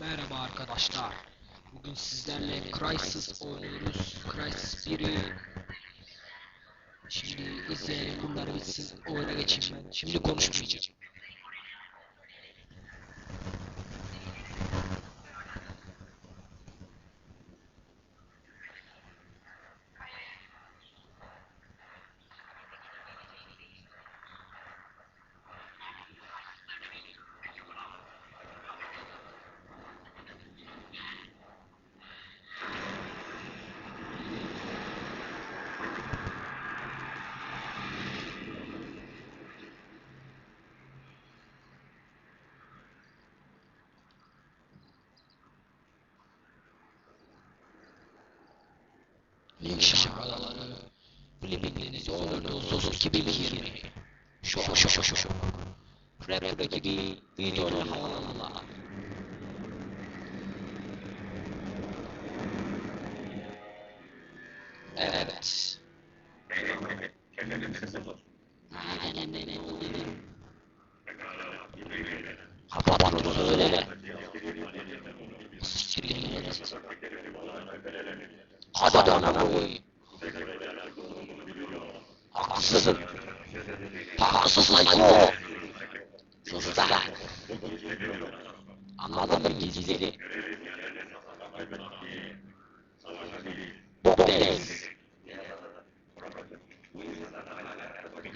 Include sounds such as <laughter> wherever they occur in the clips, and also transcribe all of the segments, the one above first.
Merhaba arkadaşlar. Bugün sizlerle Crysis oynuyoruz. Crysis 1'i Şimdi izleyelim bunları bitsin oyuna geçeyim. Şimdi konuşmayacağım. Link şarkıları. Blibliğiniz oynuyorsunuz 2020. Şok şok şok şok. Rapper gibi videolar havalanlar. Evet. Aynen öyle. Kapat bunu söyle. Siktir git. Hadi ana koy. Haksızsın. Haksızsın yok. Sus lan. Anladın mı gizleri? Bok değil.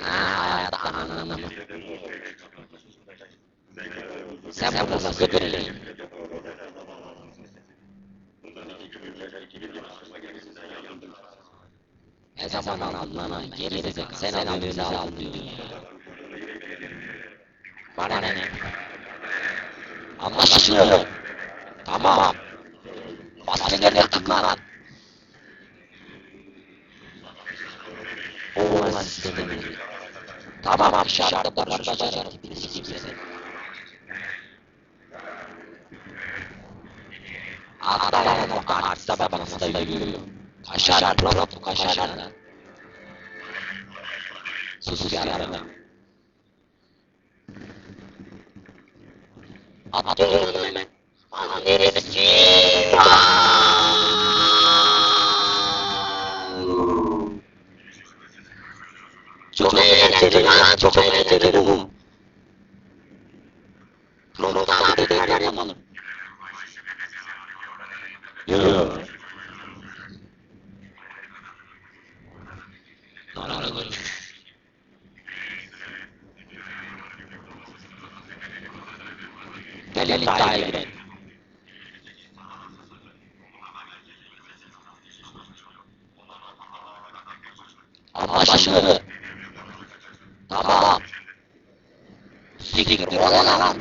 Ha, da anladım. Sen burada nasıl böyle? Ne zaman aldın lan geri de sen alıyorsun aldın diyorsun ya. Bana ne? Anlaşılıyor. Tamam. Basını yaktık lan. Oğlan istedim. Tamam şartta barışacak. Birisi kimse. Atlar o arsa babası da yürüyor. Kaşar, prop, kaşar lan. Sus yararına. Atıyorum hemen. Ana neresi? Çok eğlenceli lan, çok eğlenceli bu. Promota abi tekrar yapalım. Yok. Narara dönüş. Gelin iddiaya girelim. Anlaşıldı. Tamam. Siktir ola lan.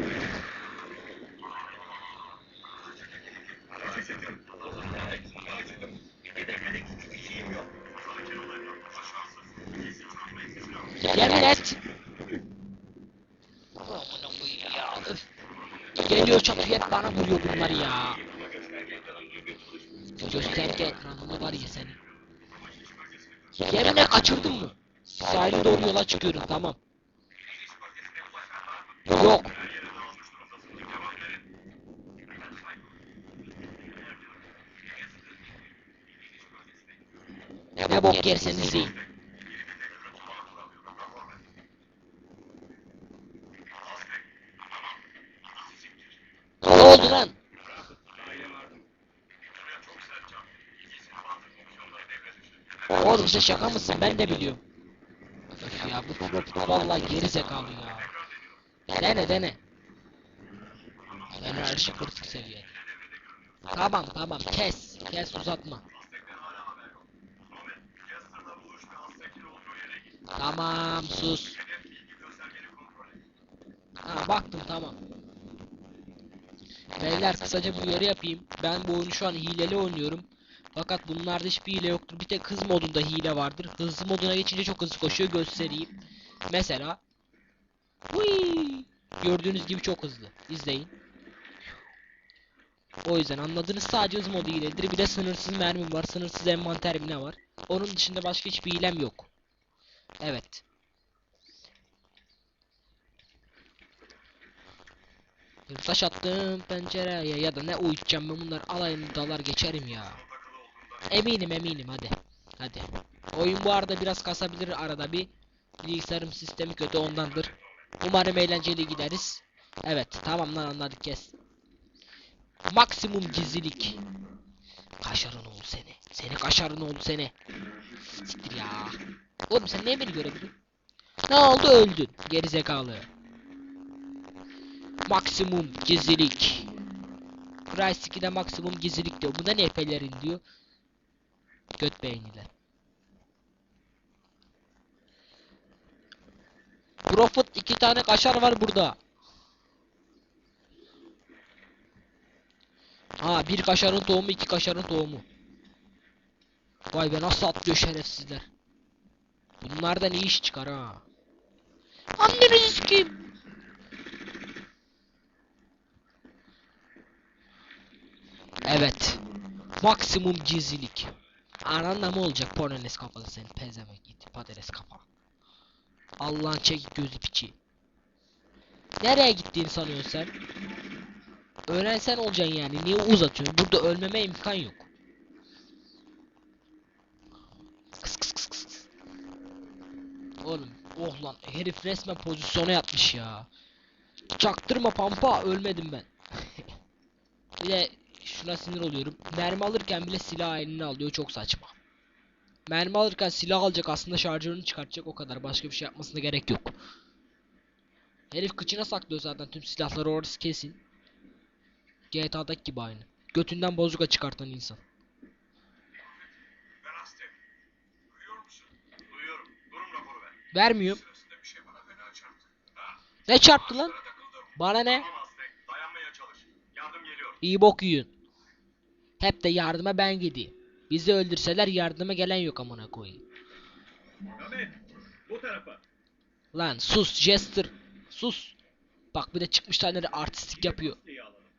Yemin et. Amına koyayım ya. öf. Geliyor çatıya bana vuruyor bunlar ya. Gösterge ekranında var ya senin. Yeminle kaçırdın mı? Sahile doğru yola çıkıyorum tamam. Yok. Ne bok yerseniz yiyin. Ne oldu lan? Oğlum sen şaka mısın? Ben de biliyorum. Öf ya bu bu vallahi geri zekalı ya. Dene dene. Enerji 40 seviye. Tamam tamam kes. Kes uzatma. Tamam sus. Ha baktım tamam. Beyler kısaca bir uyarı yapayım. Ben bu oyunu şu an hileli oynuyorum. Fakat bunlarda hiçbir hile yoktur. Bir tek hız modunda hile vardır. Hızlı moduna geçince çok hızlı koşuyor göstereyim. Mesela Hui! Gördüğünüz gibi çok hızlı. İzleyin. O yüzden anladınız sadece hız modu hiledir. Bir de sınırsız mermim var. Sınırsız envanterim ne var. Onun dışında başka hiçbir hilem yok. Evet. Taş attım pencereye ya da ne uyutacağım ben bunlar alayını dalar geçerim ya. Eminim eminim hadi. Hadi. Oyun bu arada biraz kasabilir arada bir. Bilgisayarım sistemi kötü ondandır. Umarım eğlenceli gideriz. Evet tamam lan anladık kes. Maksimum gizlilik. Kaşarın oğlu seni. Seni kaşarın oğlu seni. Siktir ya. Oğlum sen niye beni görebildin? Ne oldu öldün. Gerizekalı. Maksimum gizlilik. Price 2'de maksimum gizlilik diyor. Bunda ne pelerin diyor. Göt beyniler. Profit iki tane kaşar var burada. Ha bir kaşarın tohumu iki kaşarın tohumu. Vay be nasıl atlıyor şerefsizler. Bunlardan iyi iş çıkar ha. Anneniz kim? Evet. Maksimum gizlilik. Ananla mı olacak pornones kafalı senin pezemek git patates kafa. Allah'ın çekik gözlü piçi. Nereye gittiğini sanıyorsun sen? Öğrensen olacaksın yani. Niye uzatıyorsun? Burada ölmeme imkan yok. Kıs kıs kıs. kıs. Oğlum, oh lan herif resmen pozisyona yatmış ya. Çaktırma pampa ölmedim ben. <laughs> Bir de şuna sinir oluyorum. Mermi alırken bile silah eline alıyor çok saçma. Mermi alırken silah alacak aslında şarjörünü çıkartacak o kadar başka bir şey yapmasına gerek yok. Herif kıçına saklıyor zaten tüm silahları orası kesin. GTA'daki gibi aynı. Götünden bozuka çıkartan insan. Vermiyorum. Şey çarptı. Ne çarptı lan? Bana ne? Dayanmaya çalış. Yardım geliyor. İyi bok yiyin. Hep de yardıma ben gideyim. Bizi öldürseler yardıma gelen yok amına koyayım. Ahmet. Bu tarafa. Lan sus Jester. Sus. Bak bir de çıkmış tane de artistik yapıyor.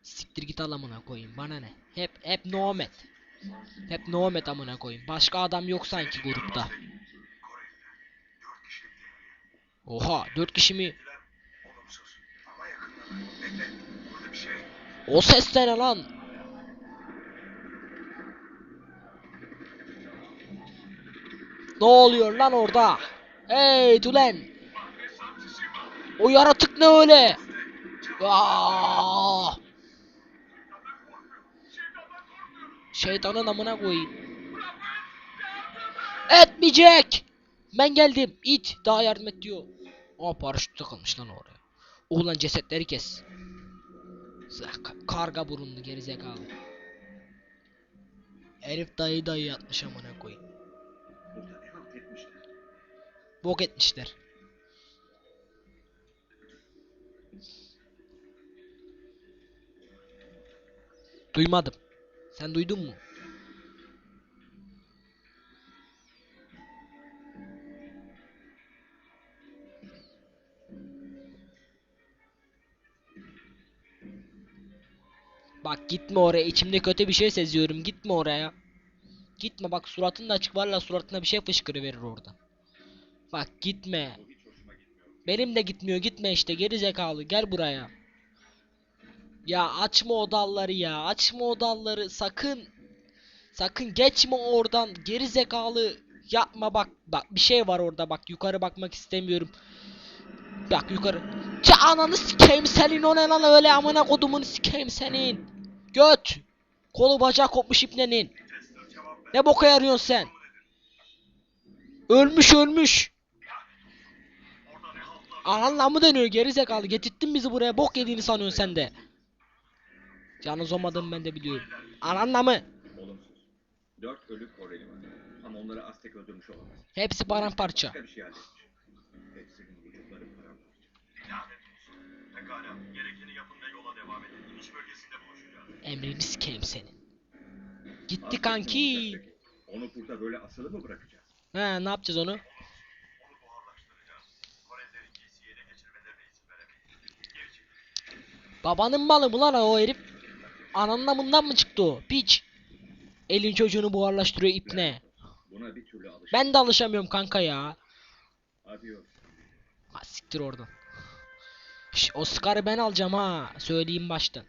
Siktir git al amına koyayım bana ne? Hep hep Nomet. Hep Nomet amına koyayım. Başka adam yok sanki grupta. Oha dört kişi mi? O ses ne lan? Ne oluyor lan orada? Hey Tulen! O yaratık ne öyle? Aa! Şeytanın amına koyayım. Etmeyecek! Ben geldim. İt daha yardım et diyor. Aa paraşüt takılmış lan oraya. Oğlan cesetleri kes. Ka- Karga burunlu gerizekalı. Herif dayı dayı yatmış amına koyayım. Bok etmişler. Duymadım. Sen duydun mu? Bak gitme oraya. İçimde kötü bir şey seziyorum. Gitme oraya. Gitme bak suratın da açık. Valla suratına bir şey fışkırıverir orada. Bak gitme. Benim de gitmiyor. Gitme işte geri zekalı. Gel buraya. Ya açma o dalları ya. Açma o dalları. Sakın. Sakın geçme oradan. Geri zekalı. Yapma bak. Bak bir şey var orada bak. Yukarı bakmak istemiyorum. Bak yukarı. Ça ananı sikeyim senin o ne lan öyle amına kodumun sikeyim senin. Göt. Kolu bacağı kopmuş ipnenin. Ne boka yarıyorsun sen? Ölmüş ölmüş. Ananla mı dönüyor geri zekalı? Getirttin bizi buraya bok yediğini sanıyorsun sen de. Yalnız olmadığımı ben de biliyorum. Ananla mı? Olumsuz. Dört ölü Koreli var. Ama onları Aztek öldürmüş olamaz. Hepsi paramparça. Başka bir şey halletmiş. Hepsinin vücutları paramparça. Lanet olsun. Pekala. Gerekeni yapın ve yola devam edin. İniş bölgesinde buluşacağız. Emrini sikeyim senin. Gitti Aztek kanki. ne olacak peki? Onu burada böyle asılı mı bırakacağız? He ne yapacağız onu? Babanın malı mı lan o herif? Ananın amından mı çıktı o? Piç. Elin çocuğunu buharlaştırıyor ipne. Buna bir türlü alış. Ben de alışamıyorum kanka ya. Adios. Ha siktir oradan. Şş, o Scar'ı ben alacağım ha. Söyleyeyim baştan.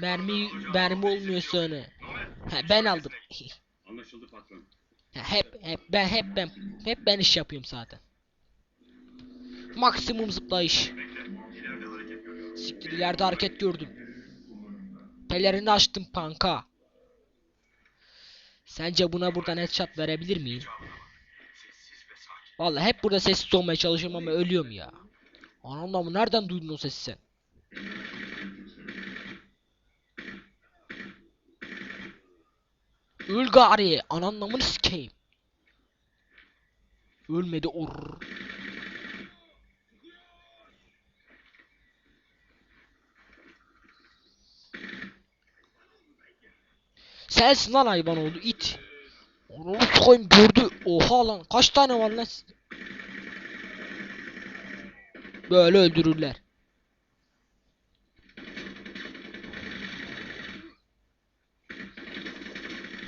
Mermi mermi olmuyor. Nomet, Ha, ben aldım. Anlaşıldı patron. Ha, hep hep ben hep ben hep ben iş yapıyorum zaten. Maksimum zıplayış. Siktir ileride hareket gördüm. Pelerini açtım panka. Sence buna buradan headshot verebilir miyim? Vallahi hep burada sessiz olmaya çalışıyorum ama ölüyorum ya. Anam mı nereden duydun o sesi sen? Öl gari. Ananlamını sikeyim. Ölmedi or. Sensin lan hayvan oldu it. Onu koyayım gördü. Oha lan kaç tane var lan? Böyle öldürürler.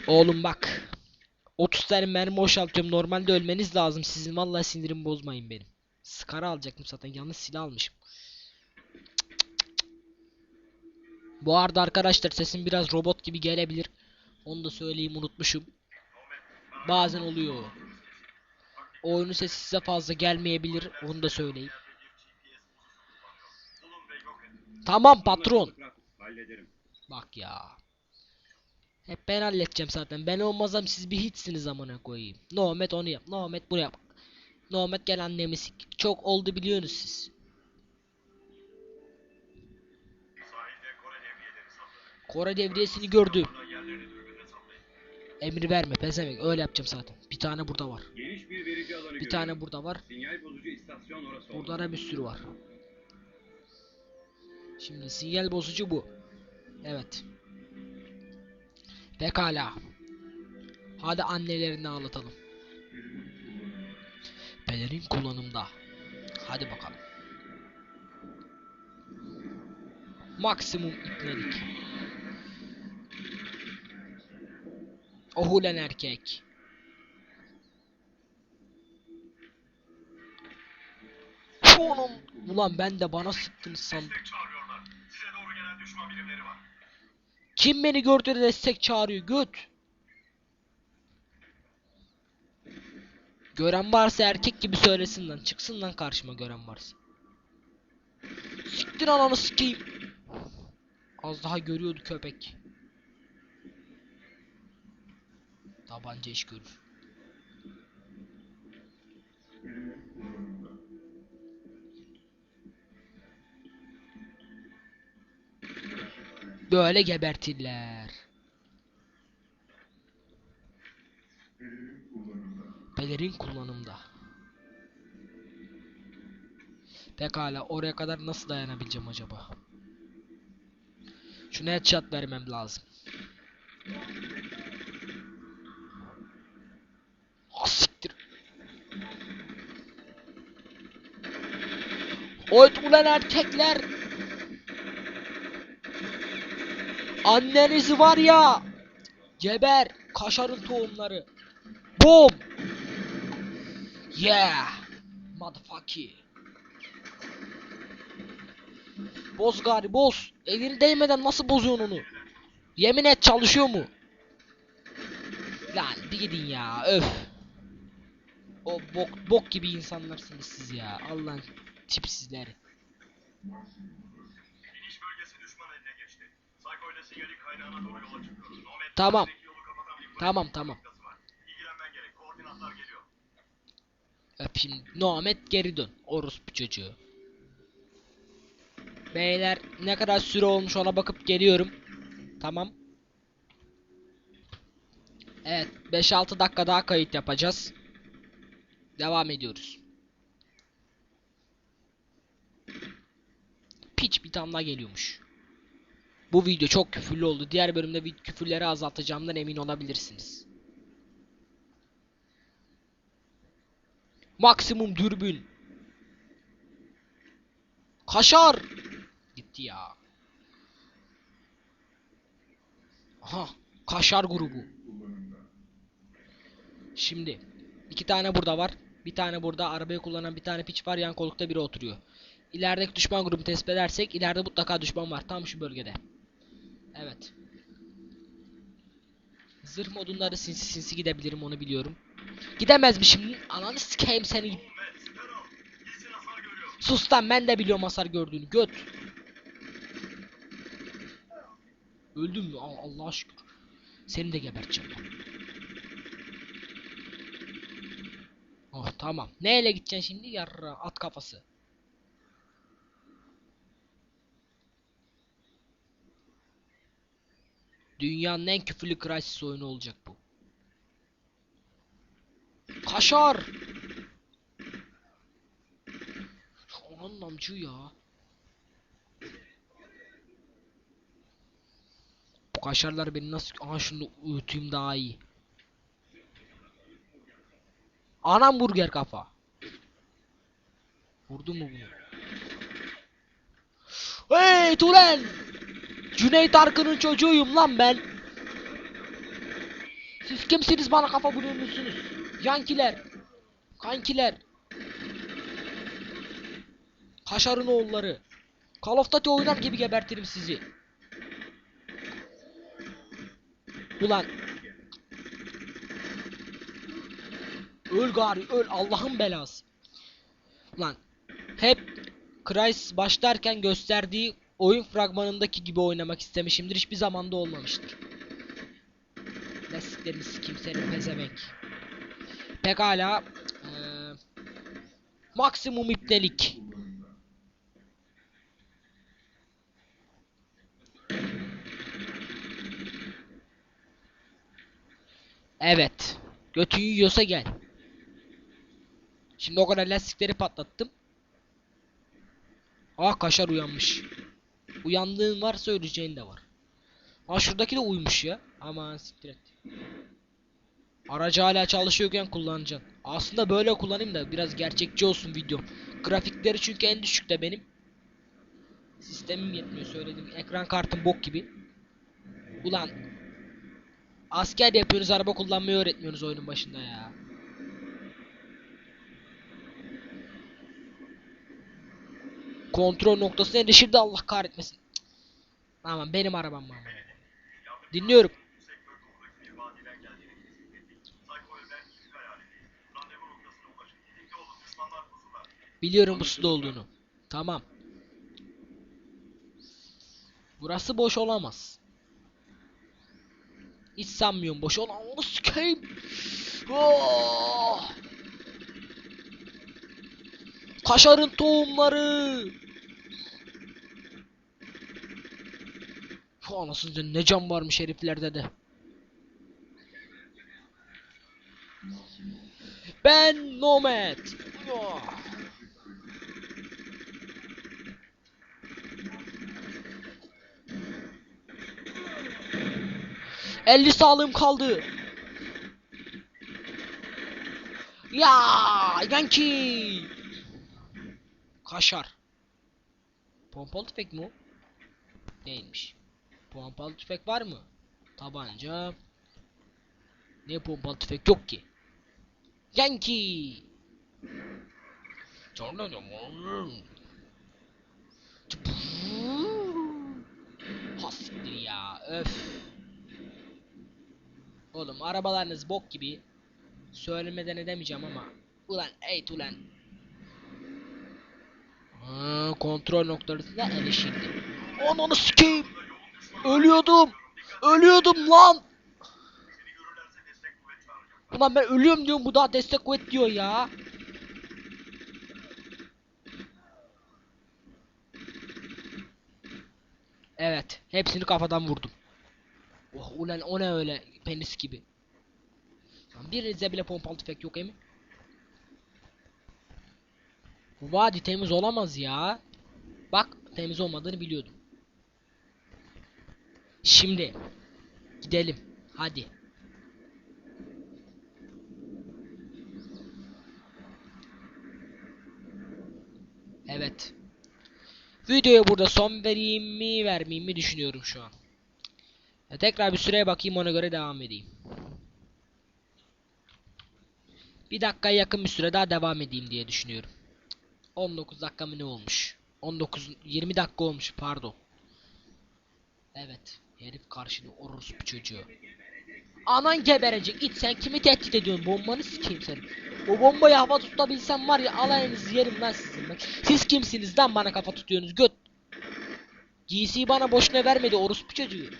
Oğlum bak. 30 tane mermi boşaltıyorum. Normalde ölmeniz lazım sizin. Vallahi sinirimi bozmayın benim. Scar'ı alacaktım zaten. Yanlış silah almışım. Bu arada arkadaşlar sesim biraz robot gibi gelebilir. Onu da söyleyeyim unutmuşum. Bazen oluyor. Oyunun sesi size fazla gelmeyebilir. Onu da söyleyeyim. Tamam patron. Bak ya. Hep ben halledeceğim zaten. Ben olmazsam siz bir hiçsiniz amına koyayım. Nomet onu yap. Nomet bunu yap. Nomet gel annemi sik. Çok oldu biliyorsunuz siz. Kore devriyesini gördüm. Emir verme pezevenk. Öyle yapacağım zaten. Bir tane burada var. Geniş bir verici alanı Bir görüyorum. tane burada var. Sinyal bozucu istasyon orası. Burada da bir sürü var. Şimdi sinyal bozucu bu. Evet. Pekala. Hadi annelerini ağlatalım. Pelerin kullanımda. Hadi bakalım. Maksimum ipledik. Ohulen erkek. Şunum. Ulan ben de bana sıktınız sandım. Destek çağırıyorlar. Size doğru gelen düşman birimleri var. Kim beni gördü de destek çağırıyor göt. Gören varsa erkek gibi söylesin lan. Çıksın lan karşıma gören varsa. Siktir ananı sikeyim. Az daha görüyordu köpek. Tabanca iş görür. Böyle gebertirler. Pelerin kullanımda. Pekala oraya kadar nasıl dayanabileceğim acaba? Şuna headshot vermem lazım. Oy ulan erkekler. Annenizi var ya. Geber. Kaşarın tohumları. Boom. Yeah. Motherfucker. Boz gari boz. Elini değmeden nasıl bozuyorsun onu? Yemin et çalışıyor mu? Lan bir gidin ya öf. O bok bok gibi insanlarsınız siz ya. Allah'ın Nomet, Tamam. Tamam, tamam. Öpeyim. Nomet geri dön. Orospu çocuğu. Beyler ne kadar süre olmuş ona bakıp geliyorum. Tamam. Evet 5-6 dakika daha kayıt yapacağız. Devam ediyoruz. Piç bir daha geliyormuş. Bu video çok küfürlü oldu. Diğer bölümde küfürleri azaltacağımdan emin olabilirsiniz. Maksimum dürbün. Kaşar. Gitti ya. Aha. Kaşar grubu. Şimdi. iki tane burada var. Bir tane burada. Arabayı kullanan bir tane piç var. Yan koltukta biri oturuyor. İlerideki düşman grubu tespit edersek ileride mutlaka düşman var. Tam şu bölgede. Evet. Zırh modunları sinsi sinsi gidebilirim onu biliyorum. Gidemezmişim. Ananı sikeyim seni. Sus lan ben de biliyorum hasar gördüğünü. Göt. Öldün mü? Allah'a şükür. Seni de geberteceğim. ben. Oh tamam. Neyle gideceksin şimdi? Yarra at kafası. Dünyanın en küfürlü Crysis oyunu olacak bu. Kaşar. Onun amcı ya. Bu kaşarlar beni nasıl... Aha şunu uyutayım daha iyi. Anam burger kafa. Vurdu mu bunu? Hey Tulen! Cüneyt Arkın'ın çocuğuyum lan ben. Siz kimsiniz bana kafa vuruyorsunuz? Yankiler. Kankiler. Kaşarın oğulları. Call of Duty oynar gibi gebertirim sizi. Ulan. Öl gari öl Allah'ın belası. Ulan. Hep Crysis başlarken gösterdiği oyun fragmanındaki gibi oynamak istemişimdir. Hiçbir zamanda olmamıştır. Lastiklerini sikeyim senin pezevenk. Pekala. Eee maksimum iptelik. Evet. Götün yiyorsa gel. Şimdi o kadar lastikleri patlattım. Aa kaşar uyanmış. Uyandığın varsa öleceğin de var. Aa şuradaki de uyumuş ya. Aman siktir et. Aracı hala çalışıyorken kullanacaksın. Aslında böyle kullanayım da biraz gerçekçi olsun videom. Grafikleri çünkü en düşükte benim. Sistemim yetmiyor söyledim. Ekran kartım bok gibi. Ulan. Asker yapıyorsunuz araba kullanmayı öğretmiyorsunuz oyunun başında ya. Kontrol noktasına erişirdi Allah kahretmesin. Aman benim arabam mı? aman? Dinliyorum. Biliyorum bu suda olduğunu. Tamam. Burası boş olamaz. Hiç sanmıyorum boş olan. Onu sikeyim. Oh! Kaşarın tohumları. Anasını ne cam varmış heriflerde de. Ben Nomad. Oh! 50 sağlığım kaldı. Ya Yankee. Kaşar. Pompalı tüfek mi o? Değilmiş. Pompalı tüfek var mı? Tabanca. Ne pompalı tüfek yok ki. Yankee. Hassiktir ya. Öf. Oğlum arabalarınız bok gibi. Söylemeden edemeyeceğim ama. Ulan ey ulan. Ha, kontrol noktasına erişildi. Ananı sikeyim. Ölüyordum. Ölüyordum lan. Ulan ben ölüyorum diyorum bu daha destek kuvvet diyor ya. Evet, hepsini kafadan vurdum. Oh ulan o ne öyle penis gibi. Birinizde bile pompalı tüfek yok emin. Bu vadi temiz olamaz ya. Bak temiz olmadığını biliyordum. Şimdi gidelim. Hadi. Evet. Videoya burada son vereyim mi vermeyeyim mi düşünüyorum şu an. Ya tekrar bir süreye bakayım ona göre devam edeyim. Bir dakikaya yakın bir süre daha devam edeyim diye düşünüyorum. 19 dakika mı ne olmuş? 19 20 dakika olmuş pardon. Evet. Herif karşıda orospu çocuğu. Anan geberecek. İt sen kimi tehdit ediyorsun? Bombanı sikeyim seni. O bombayı hava tutabilsem var ya alayınızı yerim lan sizin ben. Siz kimsiniz lan bana kafa tutuyorsunuz göt. GC bana boşuna vermedi orospu çocuğu.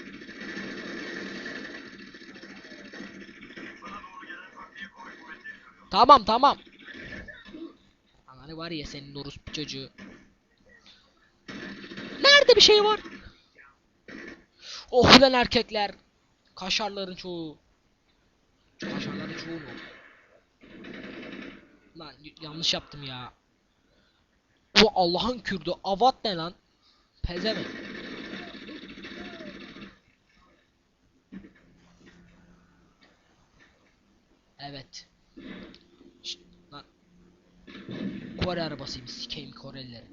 Tamam tamam. Ananı var ya senin orospu çocuğu. Nerede bir şey var? Oh lan erkekler. Kaşarların çoğu. Kaşarların çoğu mu? Lan yanlış yaptım ya. O Allah'ın kürdü. Avat ne lan? Pezevenk. Evet. Şşt, lan. Kore arabasıymış sikeyim Korelileri.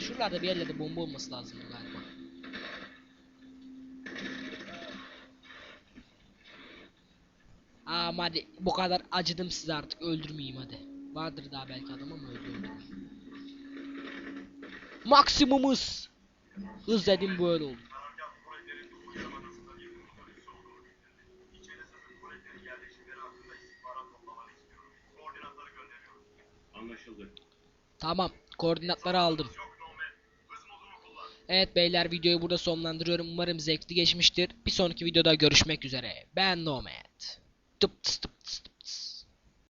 Şuralarda bir yerlerde bomba olması lazım galiba. Ama hadi bu kadar acıdım size artık öldürmeyeyim hadi. Vardır daha belki adam ama öldürmeyeyim. Maksimumuz. Hız dedim böyle oldu. Tamam. Koordinatları aldım. Yok Nomad. Hız modunu kullan. Evet beyler videoyu burada sonlandırıyorum. Umarım zevkli geçmiştir. Bir sonraki videoda görüşmek üzere. Ben Nomad. Tıp tıs tıp.